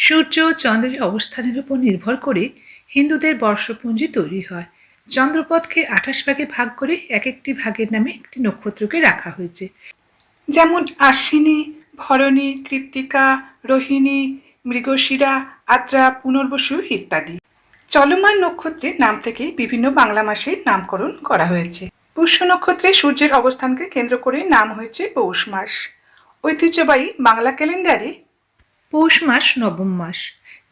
সূর্য ও চন্দ্রের অবস্থানের উপর নির্ভর করে হিন্দুদের বর্ষপুঞ্জি তৈরি হয়। চন্দ্রপথকে আঠাশ ভাগে ভাগ করে এক একটি ভাগের নামে একটি নক্ষত্রকে রাখা হয়েছে। যেমন আশ্বিনী, ভরণী, কৃত্তিকা, রোহিণী, মৃগশিরা, আদ্রা, পুনর্বসু ইত্যাদি। চলমান নক্ষত্রের নাম থেকে বিভিন্ন বাংলা মাসের নামকরণ করা হয়েছে। পুষ্য নক্ষত্রে সূর্যের অবস্থানকে কেন্দ্র করে নাম হয়েছে পৌষ মাস। ঐতিহ্যবাহী বাংলা ক্যালেন্ডারে পৌষ মাস, নবম মাস।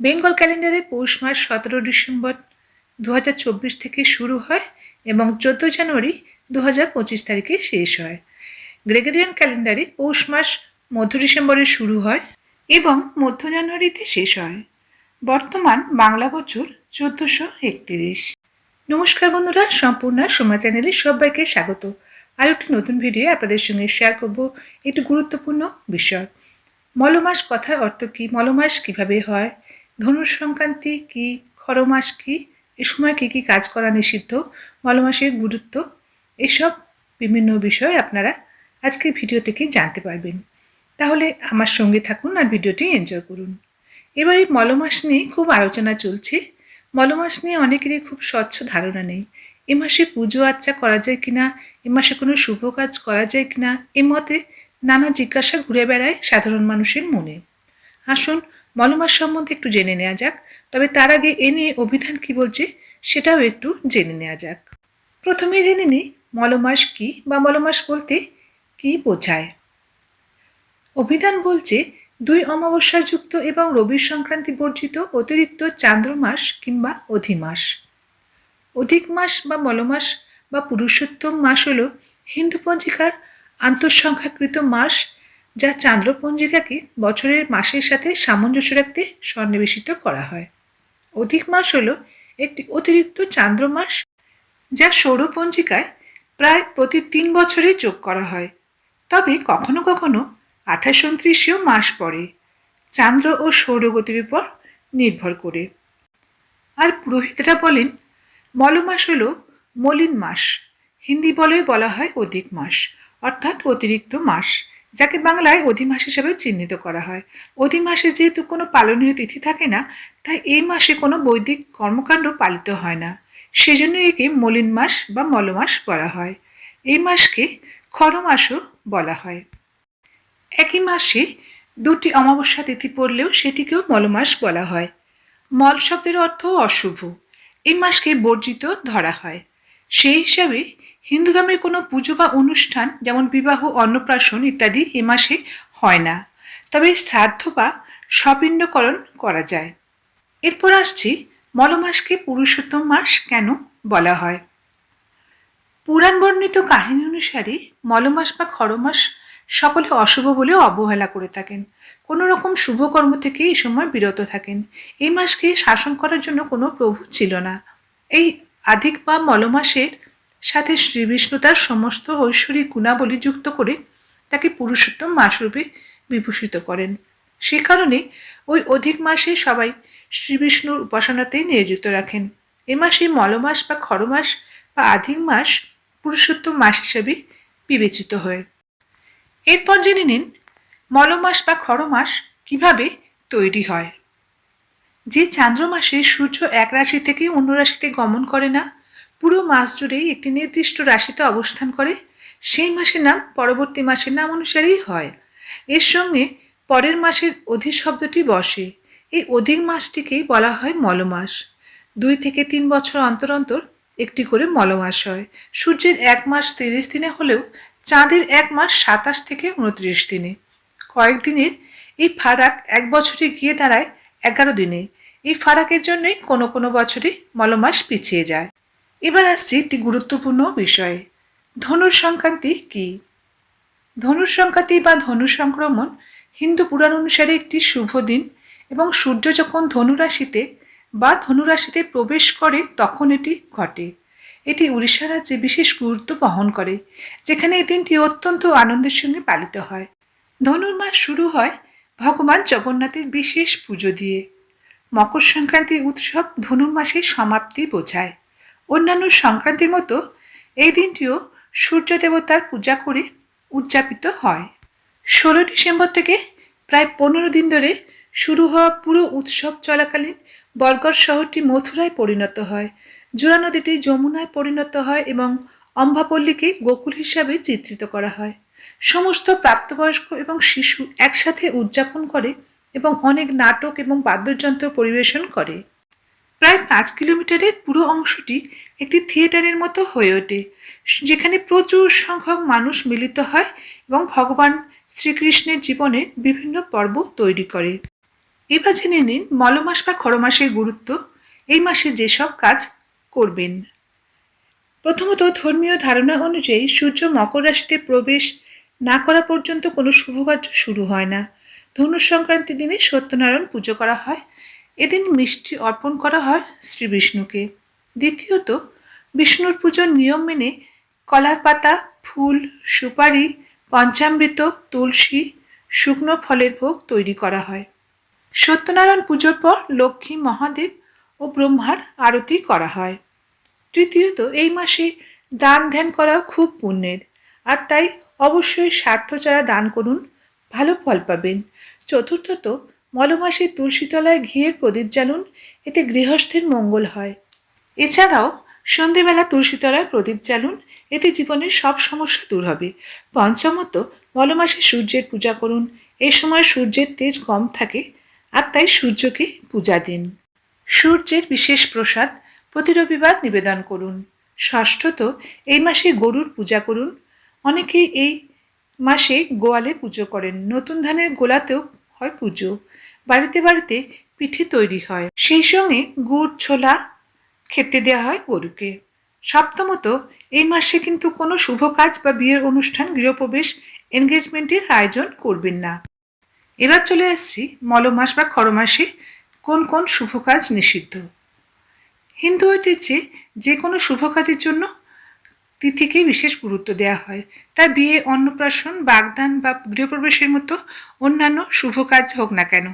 বেঙ্গল ক্যালেন্ডারে পৌষ মাস সতেরো ডিসেম্বর দু হাজার চব্বিশ থেকে শুরু হয় এবং চোদ্দ জানুয়ারি দু তারিখে শেষ হয়। গ্রেগরিয়ান ক্যালেন্ডারে পৌষ মাস মধ্য ডিসেম্বরে শুরু হয় এবং মধ্য জানুয়ারিতে শেষ হয়। বর্তমান বাংলা বছর চোদ্দোশো একত্রিশ। নমস্কার বন্ধুরা, সম্পূর্ণ সোমা চ্যানেলে সবাইকে স্বাগত। আর একটি নতুন ভিডিও আপনাদের সঙ্গে শেয়ার করব। একটি গুরুত্বপূর্ণ বিষয়। মলমাস কথার অর্থ কী? মলমাস কীভাবে হয়? ধনুর সংক্রান্তি কি? খরমাস কি? এ সময় কী কী কাজ করা নিষিদ্ধ? মলমাসের গুরুত্ব? এসব বিভিন্ন বিষয় আপনারা আজকের ভিডিও থেকে জানতে পারবেন। তাহলে আমার সঙ্গে থাকুন আর ভিডিওটি এনজয় করুন। এবার এই মলমাস নিয়ে খুব আলোচনা চলছে। মলমাস নিয়ে অনেকেরই খুব স্বচ্ছ ধারণা নেই। এ মাসে পুজো আচ্চা করা যায় কিনা? এ মাসে কোনো শুভ কাজ করা যায় কিনা? এ মতে নানা জিজ্ঞাসা ঘুরে বেড়ায় সাধারণ মানুষের মনে। আসুন মলমাস সম্বন্ধে একটু জেনে নেওয়া যাক, তবে তার আগে এ নিয়ে অভিধান কি বলছে, সেটাও একটু জেনে নেওয়া যাক। প্রথমে জেনে নিই, মলমাস কি বা মলমাস বলতে কি বোঝায়? অভিধান বলছে, দুই অমাবস্যাযুক্ত এবং রবি সংক্রান্তি বর্জিত অতিরিক্ত চান্দ্রমাস কিংবা অধিমাস অধিক মাস বা মলমাস বা পুরুষোত্তম মাস হল হিন্দু পঞ্জিকার আন্তঃসংখ্যাকৃত মাস, যা চান্দ্রপঞ্জিকাকে বছরের মাসের সাথে সামঞ্জস্য রাখতে সন্নিবেশিত করা হয়। অধিক মাস হল একটি অতিরিক্ত চান্দ্র মাস, যা সৌরপঞ্জিকায় প্রায় প্রতি তিন বছরে যোগ করা হয়। তবে কখনো কখনো আঠাশ উনত্রিশেও মাস পড়ে, চান্দ্র ও সৌরগতির উপর নির্ভর করে। আর পুরোহিতরা বলেন, মলমাস হল মলিন মাস, হিন্দি বলে বলা হয় অধিক মাস। অর্থাৎ অতিরিক্ত মাস, যাকে বাংলায় অধিমাস হিসেবে চিহ্নিত করা হয়। অধিমাসে যেহেতু কোনো পালনীয় তিথি থাকে না, তাই এই মাসে কোনো বৈদিক কর্মকাণ্ড পালিত হয় না। সেজন্য একে মলিন মাস বা মলমাস বলা হয়। এই মাসকে খরমাসও বলা হয়। একই মাসে দুটি অমাবস্যা তিথি পড়লেও সেটিকেও মলমাস বলা হয়। মল শব্দের অর্থ অশুভ। এই মাসকে বর্জিত ধরা হয়। সেই হিসাবে হিন্দু ধর্মের কোনো পুজো বা অনুষ্ঠান, যেমন বিবাহ, অন্নপ্রাশন ইত্যাদি এ মাসে হয় না। তবে শ্রাদ্ধ বা স্বপিণ্ডকরণ করা যায়। এরপর আসছি মলমাসকে পুরুষোত্তম মাস কেন বলা হয়? পুরাণ বর্ণিত কাহিনী অনুসারে মলমাস বা খরমাস সকলে অশুভ বলে অবহেলা করে থাকেন। কোনো রকম শুভকর্ম থেকে এই সময় বিরত থাকেন। এই মাসকে শাসন করার জন্য কোনো প্রভু ছিল না। এই আধিক বা মলমাসের সাথে শ্রীবিষ্ণু তার সমস্ত ঐশ্বরী গুণাবলী যুক্ত করে তাকে পুরুষোত্তম মাসরূপে বিভূষিত করেন। সে কারণে ওই অধিক মাসে সবাই শ্রীবিষ্ণুর উপাসনাতেই নিয়োজিত রাখেন। এ মাসে মলমাস বা খরমাস বা আধিক মাস পুরুষোত্তম মাস হিসেবে বিবেচিত হয়। এরপর জেনে নিন মলমাস বা খরমাস কীভাবে তৈরি হয়। যে চান্দ্র মাসে সূর্য এক রাশি থেকে অন্য রাশিতে গমন করে না, পুরো মাস জুড়েই একটি নির্দিষ্ট রাশিতে অবস্থান করে, সেই মাসের নাম পরবর্তী মাসের নাম অনুসারেই হয়। এর সঙ্গে পরের মাসের অধিক শব্দটি বসে। এই অধিক মাসটিকেই বলা হয় মলমাস। দুই থেকে তিন বছর অন্তর অন্তর একটি করে মলমাস হয়। সূর্যের এক মাস তিরিশ দিনে হলেও চাঁদের এক মাস সাতাশ থেকে উনত্রিশ দিনে। কয়েকদিনের এই ফারাক এক বছরে গিয়ে দাঁড়ায় এগারো দিনে। এই ফারাকের জন্যই কোনো কোনো বছরই মলমাস পিছিয়ে যায়। এবার আসছি একটি গুরুত্বপূর্ণ বিষয়ে। ধনুর সংক্রান্তি কি? ধনুর সংক্রান্তি বা ধনু সংক্রমণ হিন্দু পুরাণ অনুসারে একটি শুভ দিন এবং সূর্য যখন ধনুরাশিতে বা ধনুরাশিতে প্রবেশ করে তখন এটি ঘটে। এটি উড়িষ্যা রাজ্যে বিশেষ গুরুত্ব বহন করে, যেখানে এই দিনটি অত্যন্ত আনন্দের সঙ্গে পালিত হয়। ধনুর্মাস শুরু হয় ভগবান জগন্নাথের বিশেষ পুজো দিয়ে। মকর সংক্রান্তি উৎসব ধনুর্মাসের সমাপ্তি বোঝায়। অন্যান্য সংক্রান্তির মতো এই দিনটিও সূর্য দেবতার পূজা করে উদযাপিত হয়। ষোলো ডিসেম্বর থেকে প্রায় পনেরো দিন ধরে শুরু হওয়া পুরো উৎসব চলাকালীন বরগড় শহরটি মথুরায় পরিণত হয়। জোড়া নদীটি যমুনায় পরিণত হয় এবং অম্বাপল্লীকে গোকুল হিসাবে চিত্রিত করা হয়। সমস্ত প্রাপ্তবয়স্ক এবং শিশু একসাথে উদযাপন করে এবং অনেক নাটক এবং বাদ্যযন্ত্র পরিবেশন করে। প্রায় পাঁচ কিলোমিটারের পুরো অংশটি একটি থিয়েটারের মতো হয়ে ওঠে, যেখানে প্রচুর সংখ্যক মানুষ মিলিত হয় এবং ভগবান শ্রীকৃষ্ণের জীবনের বিভিন্ন পর্ব তৈরি করে। এবার জেনে নিন মলমাস বা খরমাসের গুরুত্ব এই মাসে যেসব কাজ করবেন। প্রথমত ধর্মীয় ধারণা অনুযায়ী সূর্য মকর রাশিতে প্রবেশ না করা পর্যন্ত কোনো শুভকার্য শুরু হয় না। ধনু সংক্রান্তি দিনে সত্যনারায়ণ পুজো করা হয়। এদিন মিষ্টি অর্পণ করা হয় শ্রী বিষ্ণুকে দ্বিতীয়ত, বিষ্ণুর পুজোর নিয়ম মেনে কলার পাতা ফুল, সুপারি, পঞ্চামৃত, তুলসী, শুকনো ফলের ভোগ তৈরি করা হয়। সত্যনারায়ণ পুজোর পর লক্ষ্মী, মহাদেব ও ব্রহ্মার আরতি করা হয়। তৃতীয়ত, এই মাসে দান ধ্যান করা খুব পুণ্যের। আর তাই অবশ্যই স্বার্থ ছাড়া দান করুন ভালো ফল পাবেন। চতুর্থত, মলমাসে তুলসীতলায় ঘিয়ের প্রদীপ জ্বালুন, এতে গৃহস্থের মঙ্গল হয়। এছাড়াও, সন্ধেবেলা তুলসীতলায় প্রদীপ জ্বালুন, এতে জীবনের সব সমস্যা দূর হবে। পঞ্চমত, মলমাসে সূর্যের পূজা করুন এই সময় সূর্যের তেজ কম থাকে, আর তাই সূর্যকে পূজা দিন। সূর্যের বিশেষ প্রসাদ প্রতি রবিবার নিবেদন করুন। ষষ্ঠত, এই মাসে গরুর পূজা করুন, অনেকেই এই মাসে গোয়ালে পুজো করেন। নতুন ধানের গোলাতেও হয় পুজো। বাড়িতে বাড়িতে পিঠে তৈরি হয়। সেই সঙ্গে গুড়, ছোলা খেতে দেওয়া হয় গরুকে। সপ্তমত, এই মাসে কিন্তু কোনো শুভ কাজ বা বিয়ের অনুষ্ঠান, গৃহপ্রবেশ, এনগেজমেন্টের আয়োজন করবেন না। এবার চলে আসছি মলমাস বা খরমাসে কোন কোন শুভ কাজ নিষিদ্ধ। হিন্দু ঐতিহ্যে যে কোনো শুভ কাজের জন্য তিথিকে বিশেষ গুরুত্ব দেওয়া হয়। তাই বিয়ে, অন্নপ্রাশন, বাগদান বা গৃহপ্রবেশের মতো অন্যান্য শুভ কাজ হোক না কেন।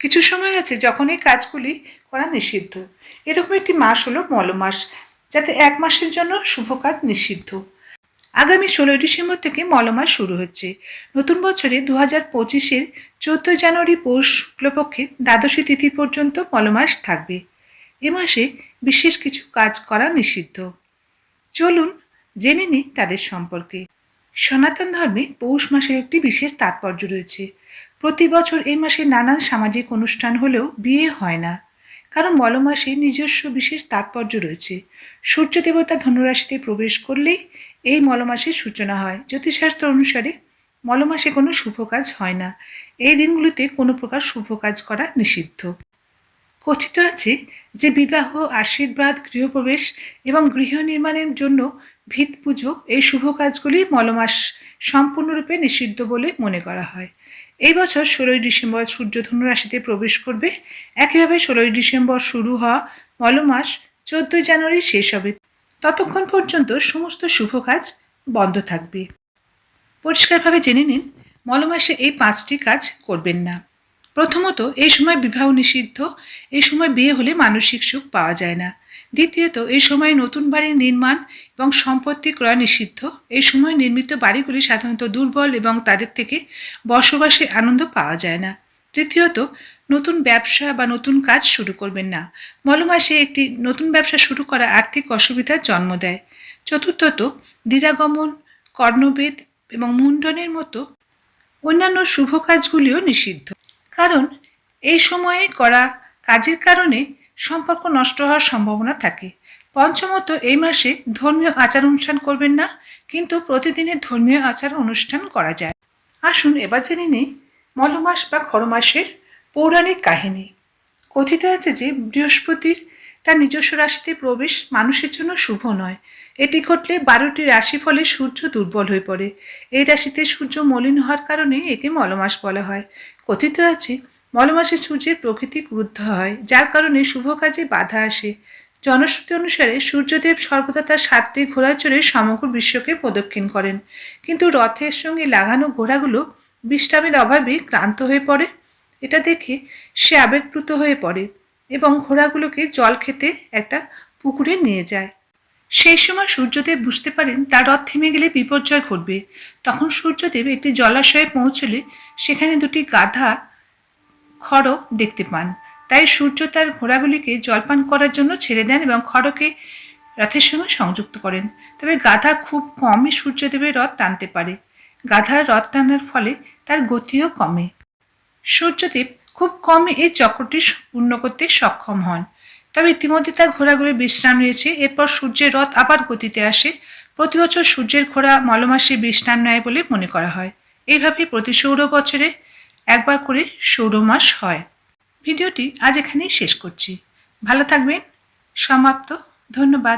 কিছু সময় আছে যখন এই কাজগুলি করা নিষিদ্ধ। এরকম একটি মাস হলো মলমাস যাতে এক মাসের জন্য শুভ কাজ নিষিদ্ধ। আগামী ষোলোই ডিসেম্বর থেকে মলমাস শুরু হচ্ছে। নতুন বছরে দু হাজার পঁচিশের চোদ্দোই জানুয়ারি পৌষ শুক্লপক্ষের দ্বাদশী তিথি পর্যন্ত মলমাস থাকবে। এ মাসে বিশেষ কিছু কাজ করা নিষিদ্ধ। চলুন জেনে নিই তাদের সম্পর্কে। সনাতন ধর্মে পৌষ মাসের একটি বিশেষ তাৎপর্য রয়েছে। প্রতি বছর এই মাসে নানান সামাজিক অনুষ্ঠান হলেও বিয়ে হয় না। কারণ মলমাসে নিজস্ব বিশেষ তাৎপর্য রয়েছে। সূর্য দেবতা ধনুরাশিতে প্রবেশ করলেই এই মলমাসের সূচনা হয়। জ্যোতিষশাস্ত্র অনুসারে মলমাসে কোনো শুভ কাজ হয় না। এই দিনগুলিতে কোনো প্রকার শুভ কাজ করা নিষিদ্ধ। কথিত আছে যে বিবাহ, আশীর্বাদ, গৃহপ্রবেশ এবং গৃহ নির্মাণের জন্য ভিত পুজো এই শুভ কাজগুলি মলমাস সম্পূর্ণরূপে নিষিদ্ধ বলে মনে করা হয়। এই বছর ষোলোই ডিসেম্বর সূর্য রাশিতে প্রবেশ করবে। একইভাবে ষোলোই ডিসেম্বর শুরু হওয়া মলমাস চোদ্দই জানুয়ারি শেষ হবে। ততক্ষণ পর্যন্ত সমস্ত শুভ কাজ বন্ধ থাকবে। পরিষ্কারভাবে জেনে নিন, মলমাসে এই পাঁচটি কাজ করবেন না। প্রথমত, এই সময় বিবাহ নিষিদ্ধ, এই সময় বিয়ে হলে মানসিক সুখ পাওয়া যায় না। দ্বিতীয়ত, এই সময় নতুন বাড়ি নির্মাণ এবং সম্পত্তি ক্রয় নিষিদ্ধ, এই সময় নির্মিত বাড়িগুলি সাধারণত দুর্বল এবং তাদের থেকে বসবাসে আনন্দ পাওয়া যায় না। তৃতীয়ত, নতুন ব্যবসা বা নতুন কাজ শুরু করবেন না। মলমাসে একটি নতুন ব্যবসা শুরু করা আর্থিক অসুবিধার জন্ম দেয়। চতুর্থত, দ্বিরাগমন কর্ণবেদ এবং মুন্ডনের মতো অন্যান্য শুভ কাজগুলিও নিষিদ্ধ। কারণ এই সময়ে করা কাজের কারণে সম্পর্ক নষ্ট হওয়ার সম্ভাবনা থাকে। পঞ্চমত, এই মাসে ধর্মীয় আচার অনুষ্ঠান করবেন না, কিন্তু প্রতিদিনের ধর্মীয় আচার অনুষ্ঠান করা যায়। আসুন এবার জেনে নিই মলমাস বা খরমাসের পৌরাণিক কাহিনী। কথিত আছে যে বৃহস্পতির তার নিজস্ব রাশিতে প্রবেশ মানুষের জন্য শুভ নয়। এটি ঘটলে বারোটি রাশি ফলে সূর্য দুর্বল হয়ে পড়ে। এই রাশিতে সূর্য মলিন হওয়ার কারণে একে মলমাস বলা হয়। কথিত আছে, মলমাসে সূর্যের প্রকৃতি ক্রুদ্ধ হয়, যার কারণে শুভ কাজে বাধা আসে। জনশ্রুতি অনুসারে সূর্যদেব সর্বদা তার সাতটি ঘোড়া চড়ে সমগ্র বিশ্বকে প্রদক্ষিণ করেন। কিন্তু রথের সঙ্গে লাগানো ঘোড়াগুলো বিশ্রামের অভাবে ক্লান্ত হয়ে পড়ে। এটা দেখে সে আবেগপ্লুত হয়ে পড়ে। এবং ঘোড়াগুলোকে জল খেতে একটা পুকুরে নিয়ে যায়। সেই সময় সূর্যদেব বুঝতে পারেন, তার রথ থেমে গেলে বিপর্যয় ঘটবে। তখন সূর্যদেব একটি জলাশয়ে পৌঁছলে সেখানে দুটি গাধা খড়ক দেখতে পান। তাই সূর্য তার ঘোড়াগুলিকে জলপান করার জন্য ছেড়ে দেন এবং খড়কে রথের সঙ্গে সংযুক্ত করেন। তবে গাধা খুব কমই সূর্যদেবের রথ টানতে পারে। গাধার রথ টানার ফলে তার গতিও কমে। সূর্যদেব খুব কমই এই চক্রটি পূর্ণ করতে সক্ষম হন। তবে ইতিমধ্যে তার ঘোড়াগুলি বিশ্রাম নিয়েছে। এরপর সূর্যের রথ আবার গতিতে আসে। প্রতি বছর সূর্যের ঘোড়া মলমাসে বিশ্রাম নেয় বলে মনে করা হয়। এইভাবে প্রতি সৌর বছরে একবার করে সৌরমাস হয়। ভিডিওটি আজ এখানেই শেষ করছি। ভালো থাকবেন। সমাপ্ত। ধন্যবাদ।